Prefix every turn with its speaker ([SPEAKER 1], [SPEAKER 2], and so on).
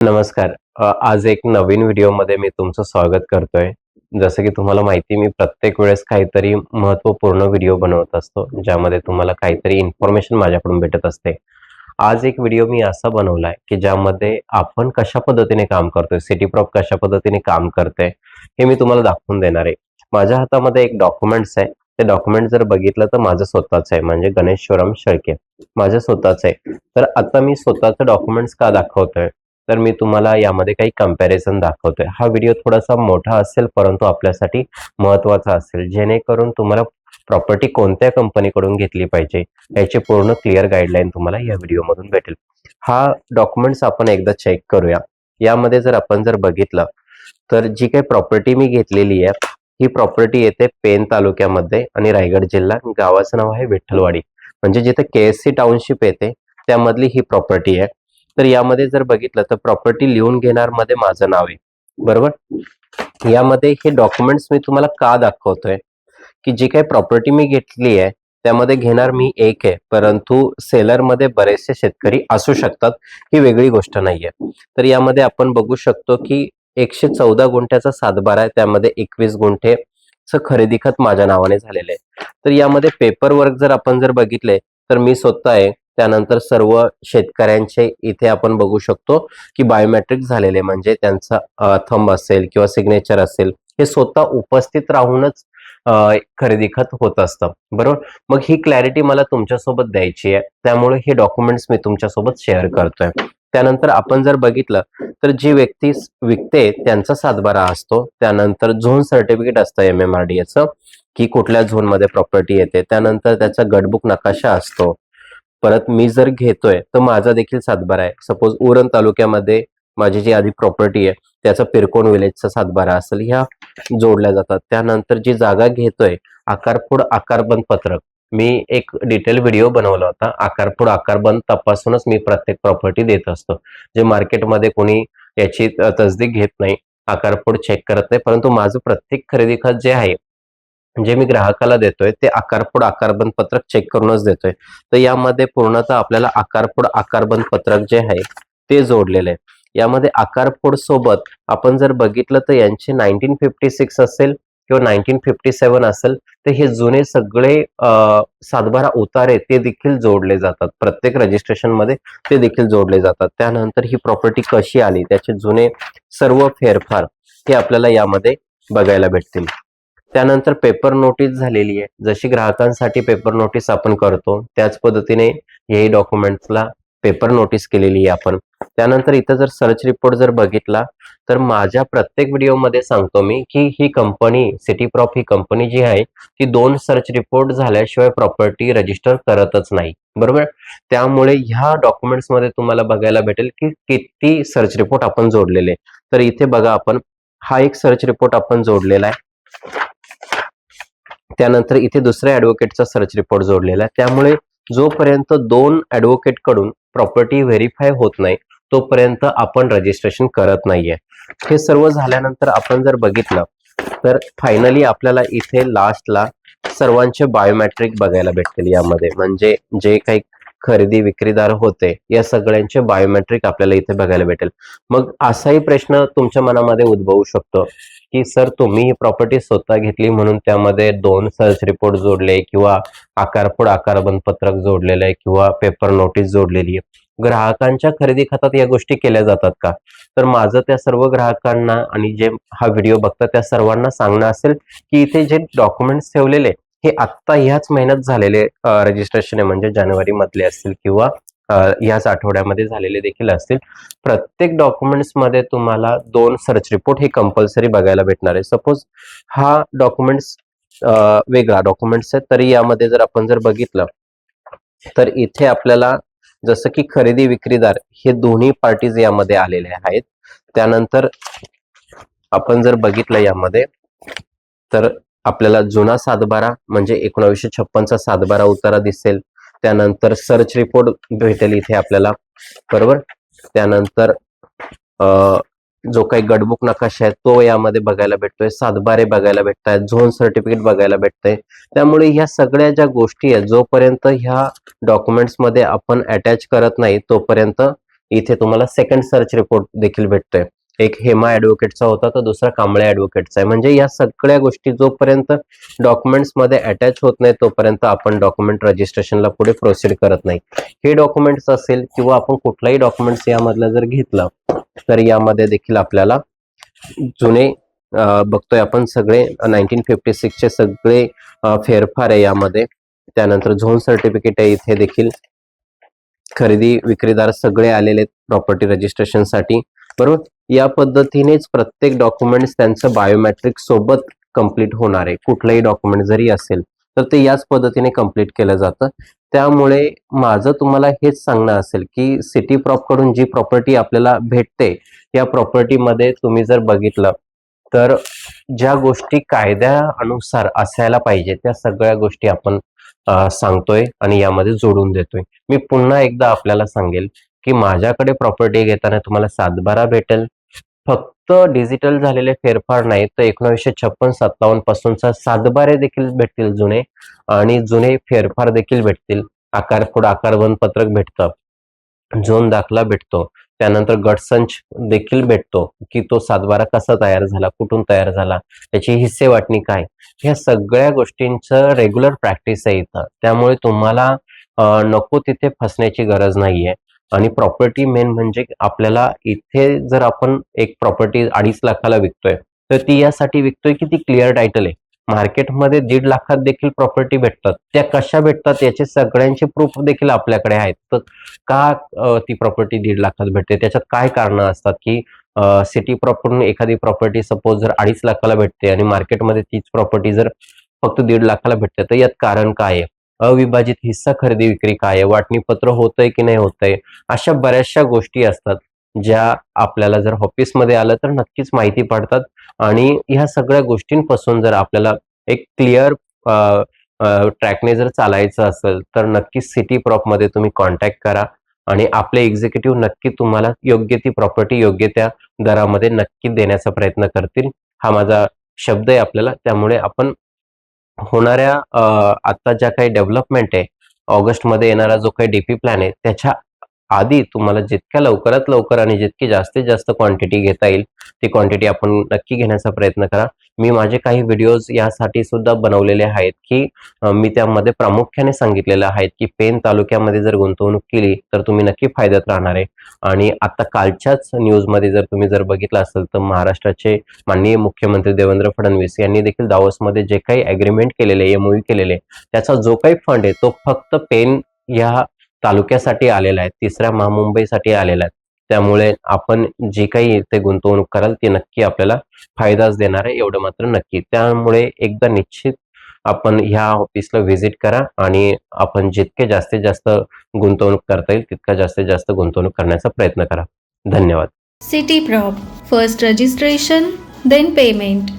[SPEAKER 1] नमस्कार. आज एक नवीन व्हिडिओमध्ये मी तुमचं स्वागत करतोय. जसं की तुम्हाला माहिती मी प्रत्येक वेळेस काहीतरी महत्त्वपूर्ण व्हिडिओ बनवत असतो ज्यामध्ये तुम्हाला काहीतरी इन्फॉर्मेशन माझ्याकडून भेटत असते. आज एक व्हिडिओ मी असा बनवलाय की ज्यामध्ये आपण कशा पद्धतीने काम करतोय सिटी प्रॉप कशा पद्धतीने काम करते हे मी तुम्हाला दाखवून देणार आहे. माझ्या हातामध्ये एक डॉक्युमेंट्स आहे. ते डॉक्युमेंट जर बघितलं तर माझं स्वतःच आहे म्हणजे गणेश शिवराम शेळके. माझं स्वतःच आहे. तर आता मी स्वतःचं डॉक्युमेंट्स का दाखवतोय? तर मी तुम्हाला यामध्ये काही कंपॅरिझन दाखवतोय. हा व्हिडिओ थोडासा मोठा असेल परंतु आपल्यासाठी महत्त्वाचा असेल. जेणेकरून तुम्हाला प्रॉपर्टी कोणत्या कंपनीकडून घेतली पाहिजे याची पूर्ण क्लिअर गाईडलाईन तुम्हाला या व्हिडिओमधून भेटेल. हा डॉक्युमेंट्स आपण एकदा चेक करूया. यामध्ये जर आपण जर बघितलं तर जी काही प्रॉपर्टी मी घेतलेली आहे ही प्रॉपर्टी येते पेन तालुक्यामध्ये आणि रायगड जिल्हा. गावाचं नाव आहे विठ्ठलवाडी. म्हणजे जिथे के एस सी टाउनशिप येते त्यामधली ही प्रॉपर्टी आहे. तर यामध्ये जर बघितलं तर प्रॉपर्टी लिहून घेणार मध्ये माझं नाव आहे. बरोबर? यामध्ये हे डॉक्युमेंट्स मी तुम्हाला का दाखवतोय? की जी काही प्रॉपर्टी मी घेतली आहे त्यामध्ये घेणार मी एक आहे. परंतु सेलरमध्ये बरेचसे शेतकरी असू शकतात ही वेगळी गोष्ट नाहीये. तर यामध्ये आपण बघू शकतो की एकशे चौदा गुंठ्याचा सातबारा आहे त्यामध्ये एकवीस गुंठे खरेदी खत माझ्या नावाने झालेले आहे. तर यामध्ये पेपर वर्क जर आपण जर बघितले तर मी स्वतः आहे त्यानंतर सर्व शेतकऱ्यांचे इथे आपण बघू शकतो की बायोमेट्रिक झालेले म्हणजे त्यांचा थंब असेल किंवा सिग्नेचर असेल हे स्वतः उपस्थित राहूनच खरेदी खत होत असतं. बरोबर? मग ही क्लॅरिटी मला तुमच्यासोबत द्यायची आहे. त्यामुळे हे डॉक्युमेंट्स मी तुमच्यासोबत शेअर करतोय. त्यानंतर आपण जर बघितलं तर जी व्यक्ती विकते त्यांचा सातबारा असतो. त्यानंतर झोन सर्टिफिकेट असतं एम एम आर डी की कुठल्या झोनमध्ये प्रॉपर्टी येते. त्यानंतर त्याचा गटबुक नकाशा असतो. परत मी जर घेतोय तर माझा देखील सातबारा आहे. सपोज उरण तालुक्यामध्ये माझी जी आधी प्रॉपर्टी आहे त्याचा पिरकोण विलेजचा सातबारा असेल ह्या जोडल्या जातात. त्यानंतर जी जागा घेतोय आकारफोड आकारबंद पत्रक. मी एक डिटेल व्हिडिओ बनवला होता. आकारफोड आकारबंद तपासूनच मी प्रत्येक प्रॉपर्टी देत असतो. जे मार्केटमध्ये कोणी याची तसदीक घेत नाही आकारफोड चेक करत नाही परंतु माझं प्रत्येक खरेदी खत जे आहे जे मी ग्राहकाला देतोय ते आकारपूड आकारबंद पत्रक चेक करूनच देतोय. तर यामध्ये पूर्णतः आपल्याला आकारपूड आकारबंद पत्रक जे आहे ते जोडलेलं आहे. यामध्ये आकारफोड सोबत आपण जर बघितलं तर यांचे नाईन्टीन फिफ्टी सिक्स असेल किंवा नाईन्टीन फिफ्टी सेवन असेल तर हे जुने सगळे सातबारा उतारे ते देखील जोडले जातात. प्रत्येक रजिस्ट्रेशनमध्ये ते देखील जोडले जातात. त्यानंतर ही प्रॉपर्टी कशी आली त्याचे जुने सर्व फेरफार हे आपल्याला यामध्ये बघायला भेटतील. त्यानंतर पेपर नोटीस झालेली आहे. जशी ग्राहकांसाठी पेपर नोटीस आपण करतो त्याच पद्धतीने हेही डॉक्युमेंट्सला पेपर नोटीस केलेली आहे आपण. त्यानंतर इथं जर सर्च रिपोर्ट जर बघितला तर माझ्या प्रत्येक व्हिडिओमध्ये सांगतो मी की ही कंपनी सिटी प्रॉप ही कंपनी जी आहे ती दोन सर्च रिपोर्ट झाल्याशिवाय प्रॉपर्टी रजिस्टर करतच नाही. बरोबर? त्यामुळे ह्या डॉक्युमेंट्समध्ये तुम्हाला बघायला भेटेल की किती सर्च रिपोर्ट आपण जोडलेले. तर इथे बघा आपण हा एक सर्च रिपोर्ट आपण जोडलेला आहे. त्यानंतर इथे दुसऱ्या ऍडव्होकेटचा सर्च रिपोर्ट जोडलेला आहे. त्यामुळे जोपर्यंत दोन ऍडव्होकेटकडून प्रॉपर्टी व्हेरीफाय होत नाही तोपर्यंत आपण रजिस्ट्रेशन करत नाहीये. हे सर्व झाल्यानंतर आपण जर बघितलं तर फायनली आपल्याला इथे लास्टला सर्वांचे बायोमॅट्रिक बघायला भेटतील यामध्ये. म्हणजे जे काही खरेदी विक्रीदार होते या सगळ्यांचे बायोमेट्रिक आपल्याला इथे बघायला भेटेल. मग असाही प्रश्न तुमच्या मनामध्ये उद्भवू शकतो की सर तुम्ही ही प्रॉपर्टी स्वतः घेतली म्हणून त्यामध्ये दोन सर्च रिपोर्ट जोडले किंवा आकारफोड आकारबंद पत्रक जोडलेलं आहे किंवा पेपर नोटीस जोडलेली आहे? ग्राहकांच्या खरेदी खात्यात या गोष्टी केल्या जातात का? तर माझं त्या सर्व ग्राहकांना आणि जे हा व्हिडिओ बघतात त्या सर्वांना सांगणं असेल की इथे जे डॉक्युमेंट्स ठेवलेले हे आत्ता ह्याच महिन्यात झालेले रजिस्ट्रेशन आहे म्हणजे जानेवारी मधले असतील किंवा ह्याच आठवड्यामध्ये झालेले देखील असतील. प्रत्येक डॉक्युमेंट्समध्ये तुम्हाला दोन सर्च रिपोर्ट हे कंपल्सरी बघायला भेटणार आहे. सपोज हा डॉक्युमेंट्स वेगळा डॉक्युमेंट्स आहे तरी यामध्ये जर आपण जर बघितलं तर इथे आपल्याला जसं की खरेदी विक्रीदार हे दोन्ही पार्टीज यामध्ये आलेले आहेत. त्यानंतर आपण जर बघितलं यामध्ये तर आपल्याला जुना सातबारा म्हणजे एकोणावीसशे छप्पनचा सातबारा उतारा दिसेल. त्यानंतर सर्च रिपोर्ट भेटेल इथे आपल्याला. बरोबर? त्यानंतर जो काही गडबुक नकाशा आहे तो यामध्ये बघायला भेटतोय. सातबारे बघायला भेटत आहेत झोन सर्टिफिकेट बघायला भेटतंय. त्यामुळे ह्या सगळ्या ज्या गोष्टी आहेत जोपर्यंत ह्या डॉक्युमेंट्समध्ये आपण अटॅच करत नाही तोपर्यंत इथे तुम्हाला सेकंड सर्च रिपोर्ट देखील भेटतोय. एक हेमा ऍडव्होकेटचा होता तर दुसरा कांबळे ऍडव्होकेटचा आहे. म्हणजे या सगळ्या गोष्टी जोपर्यंत डॉक्युमेंट्समध्ये अटॅच होत नाही तोपर्यंत आपण डॉक्युमेंट रजिस्ट्रेशनला पुढे प्रोसीड करत नाही. हे डॉक्युमेंट्स असेल किंवा आपण कुठलाही डॉक्युमेंट्स यामधला जर घेतला तर यामध्ये देखील आपल्याला जुने बघतोय आपण सगळे नाईन्टीन फिफ्टी सिक्सचे सगळे फेरफार आहे यामध्ये. त्यानंतर झोन सर्टिफिकेट आहे इथे देखील खरेदी विक्रीदार सगळे आलेले आहेत प्रॉपर्टी रजिस्ट्रेशनसाठी. बरोबर? या पद्धतीनेच प्रत्येक डॉक्युमेंट्स त्यांचं बायोमेट्रिक सोबत कंप्लीट होणार आहे. कुठलंही डॉक्युमेंट जरी असेल तर ते याच पद्धतीने कंप्लीट केलं जातं. त्यामुळे माझं तुम्हाला हेच सांगणं असेल की सिटी प्रॉपकडून जी प्रॉपर्टी आपल्याला भेटते या प्रॉपर्टीमध्ये तुम्ही जर बघितलं तर ज्या गोष्टी कायद्यानुसार असायला पाहिजे त्या सगळ्या गोष्टी आपण सांगतोय आणि यामध्ये जोडून देतोय. मी पुन्हा एकदा आपल्याला सांगेल की माझ्याकडे प्रॉपर्टी घेताना तुम्हाला सातबारा भेटेल फक्त डिजिटल झालेले फेरफार नाही तर एकोणीसशे छप्पन सत्तावन्न पासूनचा सातबारे देखील भेटतील जुने आणि जुने फेरफार देखील भेटतील. आकार पुढे आकारबंद पत्रक भेटतं. झोन दाखला भेटतो. त्यानंतर गटसंच देखील भेटतो की तो सातबारा कसा तयार झाला कुठून तयार झाला त्याची हिस्से वाटणी काय? ह्या सगळ्या गोष्टींचं रेग्युलर प्रॅक्टिस आहे इथं. त्यामुळे तुम्हाला नको तिथे फसण्याची गरज नाहीये. आणि प्रॉपर्टी मेन म्हणजे आपल्याला इथे जर आपण एक प्रॉपर्टी अडीच लाखाला विकतोय तर ती यासाठी विकतोय की ती क्लिअर टायटल आहे. मार्केटमध्ये दीड लाखात देखील प्रॉपर्टी भेटतात. त्या कशा भेटतात याचे सगळ्यांचे प्रूफ देखील आपल्याकडे आहेत. तर का ती प्रॉपर्टी दीड लाखात भेटते? त्याच्यात काय कारण असतात की सिटी प्रॉपर्टी एखादी प्रॉपर्टी सपोज जर अडीच लाखाला भेटते आणि मार्केटमध्ये तीच प्रॉपर्टी जर फक्त दीड लाखाला भेटते तर यात कारण काय आहे? अविभाजित हिस्सा खरेदी विक्री काय आहे? वाटणी पत्र होतंय की नाही होतंय? अशा बऱ्याचशा गोष्टी असतात ज्या आपल्याला जर ऑफिसमध्ये आलं तर नक्कीच माहिती पडतात. आणि ह्या सगळ्या गोष्टींपासून जर आपल्याला एक क्लिअर ट्रॅकने जर चालायचं असेल तर नक्कीच सिटी प्रॉपमध्ये तुम्ही कॉन्टॅक्ट करा. आणि आपले एक्झिक्युटिव्ह नक्की तुम्हाला योग्य ती प्रॉपर्टी योग्य त्या दरामध्ये नक्की देण्याचा प्रयत्न करतील. हा माझा शब्द आहे आपल्याला त्यामुळे आपण होणाऱ्या अं, आता ज्या काही डेव्हलपमेंट आहे ऑगस्टमध्ये येणारा जो काही डीपी प्लॅन आहे त्याच्या आधी तुम्हाला जितक्या लवकरात लवकर आणि जितकी जास्तीत जास्त क्वांटिटी घेता येईल ती क्वांटिटी आपण नक्की घेण्याचा प्रयत्न करा. मी माझे काही व्हिडिओज यासाठी सुद्धा बनवलेले आहेत की मी त्यामध्ये प्रामुख्याने सांगितलेलं आहेत की पेन तालुक्यामध्ये जर गुंतवणूक केली तर तुम्ही नक्की फायद्यात राहणार आहे. आणि आता कालच्याच न्यूजमध्ये जर तुम्ही जर बघितलं असेल तर महाराष्ट्राचे माननीय मुख्यमंत्री देवेंद्र फडणवीस यांनी देखील दावोसमध्ये जे काही अग्रीमेंट केलेले एमओयू केलेले त्याचा जो काही फंड आहे तो फक्त पेन या तालुक्यासाठी आलेला आहे तिसऱ्या महामुंबईसाठी आलेला आहे. त्यामुळे आपण जी काही ते गुंतवणूक कराल ती नक्की आपल्याला फायदाच देणार आहे एवढं मात्र नक्की. त्यामुळे एकदा निश्चित आपण ह्या ऑफिसला व्हिजिट करा आणि आपण जितके जास्तीत जास्त गुंतवणूक करता येईल तितका जास्तीत जास्त गुंतवणूक करण्याचा प्रयत्न करा. धन्यवाद.
[SPEAKER 2] City prop first registration then payment